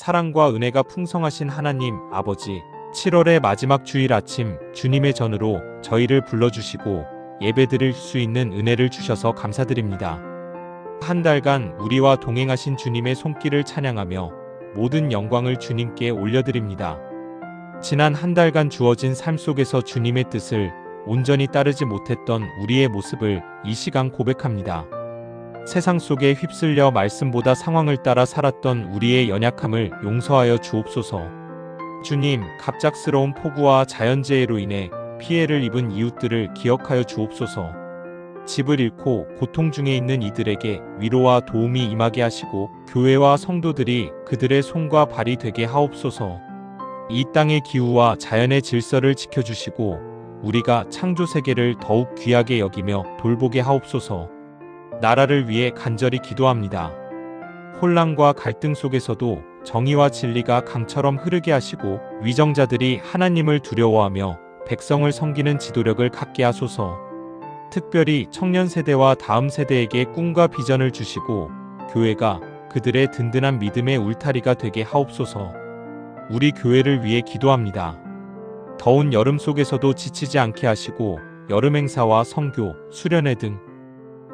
사랑과 은혜가 풍성하신 하나님 아버지 7월의 마지막 주일 아침 주님의 전으로 저희를 불러주시고 예배드릴 수 있는 은혜를 주셔서 감사드립니다. 한 달간 우리와 동행하신 주님의 손길을 찬양하며 모든 영광을 주님께 올려드립니다. 지난 한 달간 주어진 삶 속에서 주님의 뜻을 온전히 따르지 못했던 우리의 모습을 이 시간 고백합니다. 세상 속에 휩쓸려 말씀보다 상황을 따라 살았던 우리의 연약함을 용서하여 주옵소서. 주님, 갑작스러운 폭우와 자연재해로 인해 피해를 입은 이웃들을 기억하여 주옵소서. 집을 잃고 고통 중에 있는 이들에게 위로와 도움이 임하게 하시고 교회와 성도들이 그들의 손과 발이 되게 하옵소서. 이 땅의 기후와 자연의 질서를 지켜주시고 우리가 창조 세계를 더욱 귀하게 여기며 돌보게 하옵소서. 나라를 위해 간절히 기도합니다. 혼란과 갈등 속에서도 정의와 진리가 강처럼 흐르게 하시고 위정자들이 하나님을 두려워하며 백성을 섬기는 지도력을 갖게 하소서. 특별히 청년 세대와 다음 세대에게 꿈과 비전을 주시고 교회가 그들의 든든한 믿음의 울타리가 되게 하옵소서. 우리 교회를 위해 기도합니다. 더운 여름 속에서도 지치지 않게 하시고 여름 행사와 성교, 수련회 등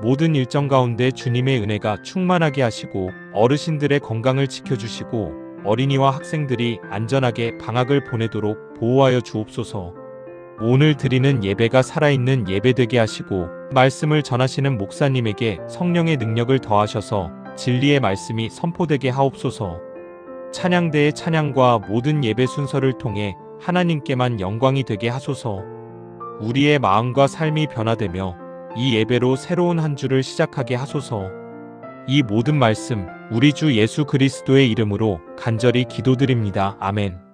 모든 일정 가운데 주님의 은혜가 충만하게 하시고 어르신들의 건강을 지켜주시고 어린이와 학생들이 안전하게 방학을 보내도록 보호하여 주옵소서. 오늘 드리는 예배가 살아있는 예배되게 하시고 말씀을 전하시는 목사님에게 성령의 능력을 더하셔서 진리의 말씀이 선포되게 하옵소서. 찬양대의 찬양과 모든 예배 순서를 통해 하나님께만 영광이 되게 하소서. 우리의 마음과 삶이 변화되며 이 예배로 새로운 한 주를 시작하게 하소서. 이 모든 말씀 우리 주 예수 그리스도의 이름으로 간절히 기도드립니다. 아멘.